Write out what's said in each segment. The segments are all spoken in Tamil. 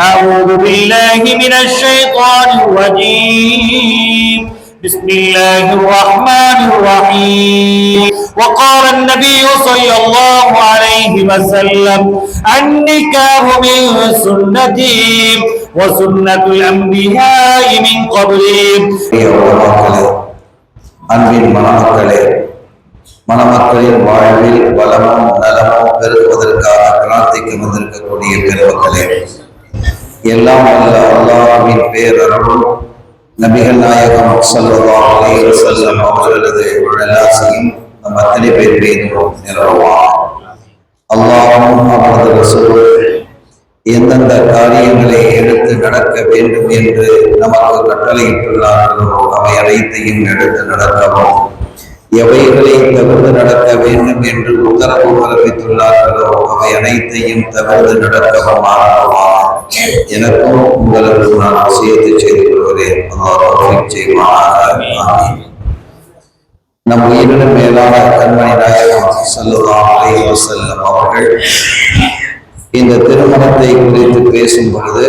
أعوذ بالله من الشيطان الرجيم بسم الله الرحمن الرحيم وقال النبي صلى الله عليه وسلم النكاح من سنتي وسنة الأنبياء من قبلي பிரிய உலமாக்களே அன்பின் மணமக்களே மணமக்களின் வாழ்வில் வளமும் நலமும் பெருகுவதற்காக பிரார்த்திக்க வந்திருக்கக்கூடிய பெருமக்களே எல்லாம் அல்ல அல்லாஹ்வின் பேரருளும் நபிகள் நாயகம் ஸல்லல்லாஹு அலைஹி வஸல்லம் அவர்களது வழலாசியும் நம் அத்தனை பேர் மீதும் நிலவுவான் அல்லாஹும் அவரது ரசூல் எந்தெந்த காரியங்களை எடுத்து நடக்க வேண்டும் என்று நமக்கு கட்டளையிட்டுள்ளார்களோ அவை அனைத்தையும் எடுத்து நடக்கவும் எவைகளை தவிர்த்து நடக்க வேண்டும் என்று உத்தரவு பிறப்பித்துள்ளார்களோ அவை அனைத்தையும் தவிர்த்து நடக்கவும் ஆரம்பமாக எனக்கும் உங்களுக்கும் நான் வசியத்தை செய்து கொள்கிறேன் நம் உயிரின மேலான கண்மணி நாயகம் அவர்கள் இந்த திருமணத்தை குறித்து பேசும் பொழுது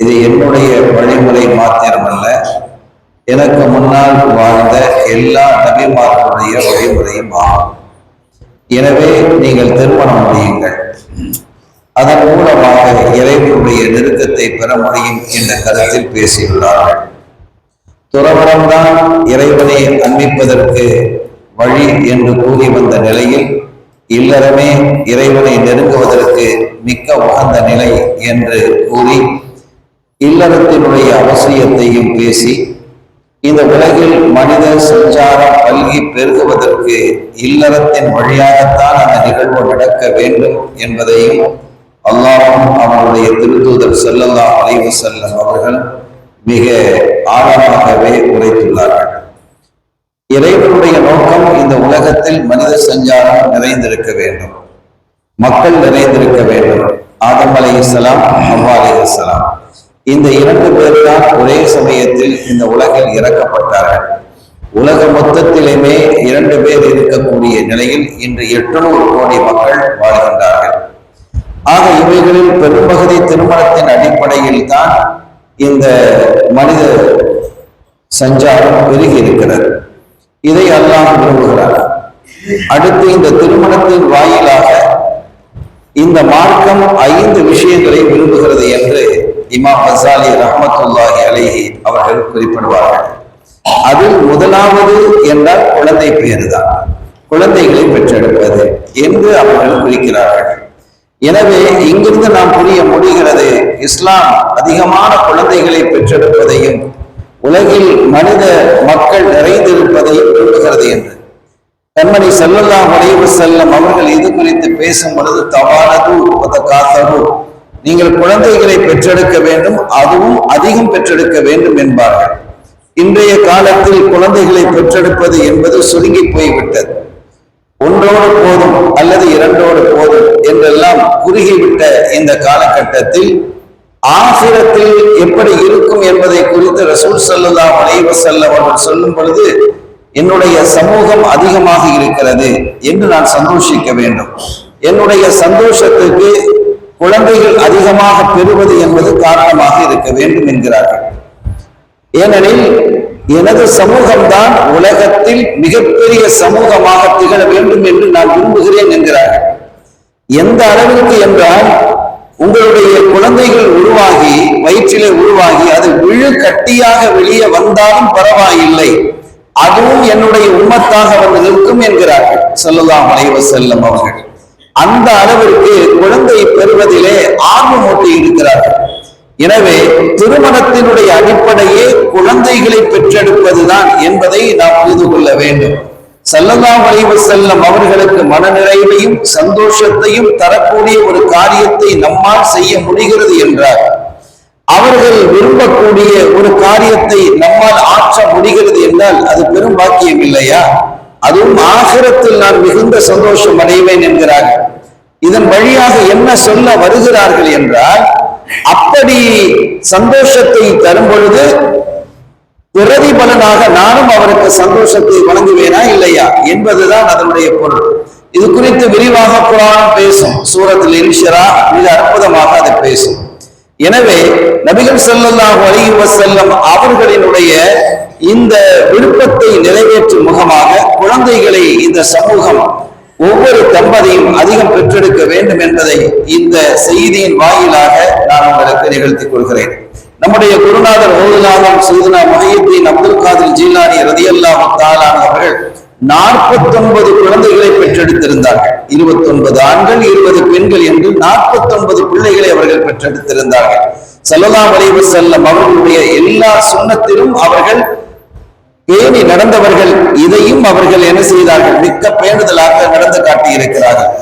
இது என்னுடைய வழிமுறை மாத்திரமல்ல எனக்கு முன்னால் வாழ்ந்த எல்லா நபிமார்களுடைய வழிமுறையும் ஆகும். எனவே நீங்கள் திருமணம் முடியுங்கள். அதன் மூலமாக இறைவனுடைய நெருக்கத்தை பெற முடியும் என்ற கருத்தில் பேசியுள்ளார்கள். துறவரம்தான் இறைவனை அன்பிப்பதற்கு வழி என்று கூறி வந்த நிலையில் இல்லறமே இறைவனை நெருங்குவதற்கு மிக்க உகந்த நிலை என்று கூறி இல்லறத்தினுடைய அவசியத்தையும் பேசி இந்த உலகில் மனித சஞ்சாரம் பல்கி பெருகுவதற்கு இல்லறத்தின் வழியாகத்தான் அந்த நிகழ்வு நடக்க வேண்டும் என்பதையும் அல்லாவும் அவனுடைய திருத்தூதர் செல்லல்லா அலைவு செல்லம் அவர்கள் மிக ஆழமாகவே உரைத்துள்ளார்கள். இறைவனுடைய நோக்கம் இந்த உலகத்தில் மனித சஞ்சாரம் நிறைந்திருக்க வேண்டும். மக்கள் நிறைந்திருக்க வேண்டும். ஆதம் அலை இஸ்லாம் ஹவ்வா அலை இஸ்லாம் இந்த இரண்டு பேர் தான் ஒரே சமயத்தில் இந்த உலகில் இறக்கப்பட்டார்கள். உலக மொத்தத்திலுமே இரண்டு பேர் இருக்கக்கூடிய நிலையில் இன்று எட்டுநூறு கோடி மக்கள் வாழ்கின்றார்கள். ஆக இவைகளில் பெரும்பகுதி திருமணத்தின் அடிப்படையில் தான் இந்த மனித சஞ்சாரம் பெருகி இருக்கிறது. இதை அல்லாஹ் விரும்புகிறார். அடுத்து இந்த திருமணத்தின் வாயிலாக இந்த மார்க்கம் ஐந்து விஷயங்களை விரும்புகிறது என்று இமாம் ஹசாலி ரஹமத்துல்லாஹி அலைஹி அவர்கள் குறிப்பிடுவார்கள். அதில் முதலாவது என்றால் குழந்தை பேரு தான் குழந்தைகளை பெற்றெடுப்பது என்று அவர்கள் குறிக்கிறார்கள். எனவே இங்கிருந்து நாம் புரிய முடிகிறது இஸ்லாம் அதிகமான குழந்தைகளை பெற்றெடுப்பதையும் உலகில் மனித மக்கள் நிறைந்திருப்பதையும் விரும்புகிறது என்று. கண்மணி செல்லல்லாம் வளைவு செல்லம் அவர்கள் இது குறித்து பேசும் பொழுது தவானது காத்தரு. நீங்கள் குழந்தைகளை பெற்றெடுக்க வேண்டும் அதுவும் அதிகம் பெற்றெடுக்க வேண்டும் என்பார்கள். இன்றைய காலத்தில் குழந்தைகளை பெற்றெடுப்பது என்பது சுருங்கி போய்விட்டது. ஒன்றோடு போதும் அல்லது இரண்டோடு போதும் என்றெல்லாம் குறுகிவிட்ட இந்த காலகட்டத்தில் ஆசிரத்தில் எப்படி இருக்கும் என்பதை குறித்து ரசூல் சல்லா வளைவ செல்ல அவர்கள் சொல்லும் பொழுது என்னுடைய சமூகம் அதிகமாக இருக்கிறது என்று நான் சந்தோஷிக்க வேண்டும். என்னுடைய சந்தோஷத்துக்கு குழந்தைகள் அதிகமாக பெறுவது என்பது காரணமாக இருக்க வேண்டும் என்கிறார்கள். ஏனெனில் எனது சமூகம்தான் உலகத்தில் மிகப்பெரிய சமூகமாக திகழ வேண்டும் என்று நான் விரும்புகிறேன் என்கிறார்கள். எந்த அளவிற்கு என்றால் உங்களுடைய குழந்தைகள் உருவாகி வயிற்றிலே உருவாகி அது விழு கட்டியாக வெளியே வந்தாலும் பரவாயில்லை. அதுவும் என்னுடைய உம்மத்தாக வந்து நிற்கும் என்கிறார்கள். சொல்லலாம் அலைவ செல்லும் அவர்கள். அந்த அளவிற்கு குழந்தை பெறுவதிலே ஆர்வமூட்டி இருக்கிறார்கள். எனவே திருமணத்தினுடைய அடிப்படையே குழந்தைகளை பெற்றெடுப்பதுதான் என்பதை நாம் புரிந்து கொள்ள வேண்டும். சல்லல்லாம் வரைவு செல்லும் அவர்களுக்கு மனநிறைவையும் சந்தோஷத்தையும் தரக்கூடிய ஒரு காரியத்தை நம்மால் செய்ய முடிகிறது என்றார். அவர்கள் விரும்பக்கூடிய ஒரு காரியத்தை நம்மால் ஆற்ற முடிகிறது என்றால் அது பெரும் பாக்கியம் இல்லையா? அதுவும் ஆகிரத்தில் நான் மிகுந்த சந்தோஷம் அடைவேன் என்கிறார்கள் இதன் வழியாக என்ன சொல்ல வருகிறார்கள் என்றால் அப்படி சந்தோஷத்தை தரும் பொழுது பிரதிபலனாக நானும் அவருக்கு சந்தோஷத்தை வழங்குவேனா இல்லையா என்பதுதான் அதனுடைய பொருள். இது குறித்து விரிவாக குரான் பேசும். சூரத்தில் இன்ஷரா மிக அற்புதமாக அதை பேசும். எனவே நபிகள் ஸல்லல்லாஹு அலைஹி செல்லம் அவர்களினுடைய இந்த விருப்பத்தை நிறைவேற்றும் முகமாக குழந்தைகளை இந்த சமூகம் ஒவ்வொரு தம்பதியும் அதிகம் பெற்றெடுக்க வேண்டும் என்பதை இந்த செய்தியின் வாயிலாக நான் உங்களுக்கு நிகழ்த்திக் கொள்கிறேன். நம்முடைய குருநாதர் ஓதுநாதம் சைதுனா மொஹியுத்தீன் அப்துல் காதிர் ஜீலானி ரதியல்லாஹு தாலான் அவர்கள் நாற்பத்தொன்பது குழந்தைகளை பெற்றெடுத்திருந்தார்கள். இருபத்தொன்பது ஆண்கள் இருபது பெண்கள் என்று நாற்பத்தொன்பது பிள்ளைகளை அவர்கள் பெற்றெடுத்திருந்தார்கள். செல்லலாம் வரைவு செல்லம் அவர்களுடைய எல்லா சுண்ணத்திலும் அவர்கள் பேணி நடந்தவர்கள் இதையும் அவர்கள் என்ன செய்தார்கள்? மிக்க பேணுதலாக நடந்து காட்டியிருக்கிறார்கள்.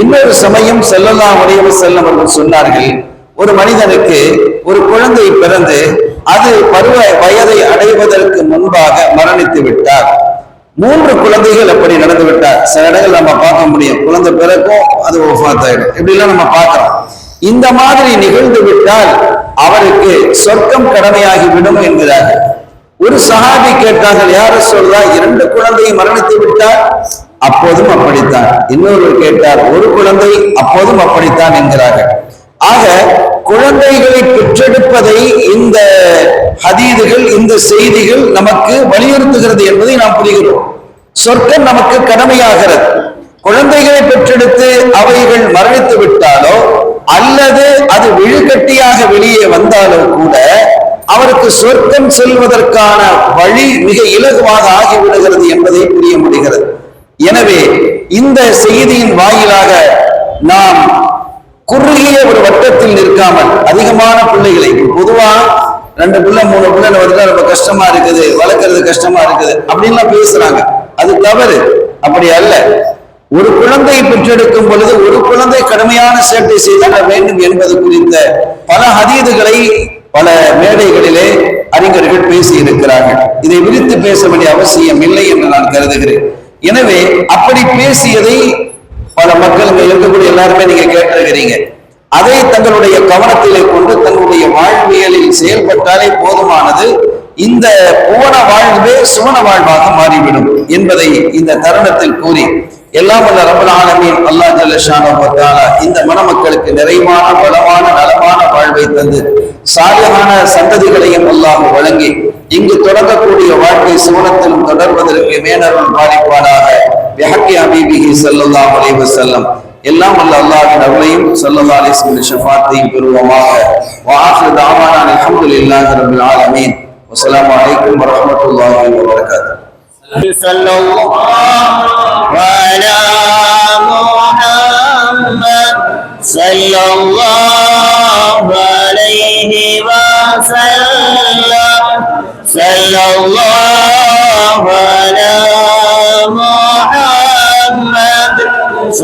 இன்னொரு சமயம் செல்லலாம் வரைவு செல்லம் அவர்கள் சொன்னார்கள் ஒரு மனிதனுக்கு ஒரு குழந்தை பிறந்து அது பருவ வயதை அடைவதற்கு முன்பாக மரணித்து விட்டார். மூன்று குழந்தைகள் அப்படி நடந்து விட்டார். சில இடங்கள் நம்ம பார்க்க முடியும். குழந்தை பிறக்கும் அது ஒஃபாத் இப்படிலாம் நம்ம பார்க்கிறோம். இந்த மாதிரி நிகழ்ந்து விட்டால் அவருக்கு சொர்க்கம் கடமையாகி விடும் என்கிறார்கள். ஒரு சஹாபி கேட்டார்கள் யார சொல்றா இரண்டு குழந்தை மரணித்து விட்டார். அப்போதும் அப்படித்தான். இன்னொருவர் கேட்டார் ஒரு குழந்தை அப்போதும் அப்படித்தான் என்கிறார்கள். ஆக குழந்தைகளை பெற்றெடுப்பதை இந்த ஹதீதுகள் இந்த செய்திகள் நமக்கு வலியுறுத்துகிறது என்பதை நாம் புரிகிறோம். சொர்க்கம் நமக்கு கடமையாகிறது. குழந்தைகளை பெற்றெடுத்து அவைகள் மரணித்து விட்டாலோ அல்லது அது விழுகட்டியாக வெளியே வந்தாலோ கூட அவருக்கு சொர்க்கம் செல்வதற்கான வழி மிக இலகுவாக ஆகிவிடுகிறது என்பதை புரிய முடிகிறது. எனவே இந்த செய்தியின் வாயிலாக நாம் குறுகிய ஒரு வட்டத்தில் நிற்காமல் அதிகமான பிள்ளைகளை பொதுவா ரெண்டு பிள்ளை மூணு பிள்ளை வந்துட்டா ரொம்ப கஷ்டமா இருக்குது வளர்க்கறது கஷ்டமா இருக்குது அப்படின்லாம் பேசுறாங்க. அது தவறு. அப்படி அல்ல. ஒரு குழந்தை பெற்றெடுக்கும் பொழுது ஒரு குழந்தை கடுமையான சேட்டை செய்திட வேண்டும் என்பது குறித்த பல ஹதீதுகளை பல மேடைகளிலே அறிஞர்கள் பேசி இருக்கிறார்கள் இதை விரித்து பேச வேண்டிய அவசியம் இல்லை என்று நான் கருதுகிறேன். எனவே அப்படி பேசியதை பல மக்கள் இங்க இருக்கக்கூடிய எல்லாருமே நீங்க கேட்டிருக்கிறீங்க. அதை தங்களுடைய கவனத்திலே கொண்டு தங்களுடைய வாழ்வியலில் செயல்பட்டாலே போதுமானது. இந்த புவன வாழ்வே சுவன வாழ்வாக மாறிவிடும் என்பதை இந்த தருணத்தில் கூறி எல்லாம் உள்ள ரப்பல் ஆலமீன் அல்லா ஜல்ல இந்த மணமக்களுக்கு நிறைவான பலமான நலமான வாழ்வை தந்து சாலையான சந்ததிகளையும் அல்லாஹ் வழங்கி இங்கு தொடங்கக்கூடிய வாழ்க்கை சுவனத்திலும் தொடர்வதற்கு மேனருள் பாலிப்பானாக பிஹக்கி ஹபீபிஹி ஸல்லல்லாஹு அலைஹி வஸல்லம் எல்லாம் வல்ல அல்லாஹ்வின் அருளையும் ஸல்லல்லாஹு அலைஹி வஸல்லம் ஷஃபாத்தையும் பெறுவோமாக வ ஆஃபிரு தஅவானா அல்ஹம்துலில்லாஹி ரப்பில் ஆலமீன் வஸ்ஸலாமு அலைக்கும் வரஹ்மத்துல்லாஹி வபரகாத்துஹு صلى الله على محمد صلى الله عليه وسلم صلى الله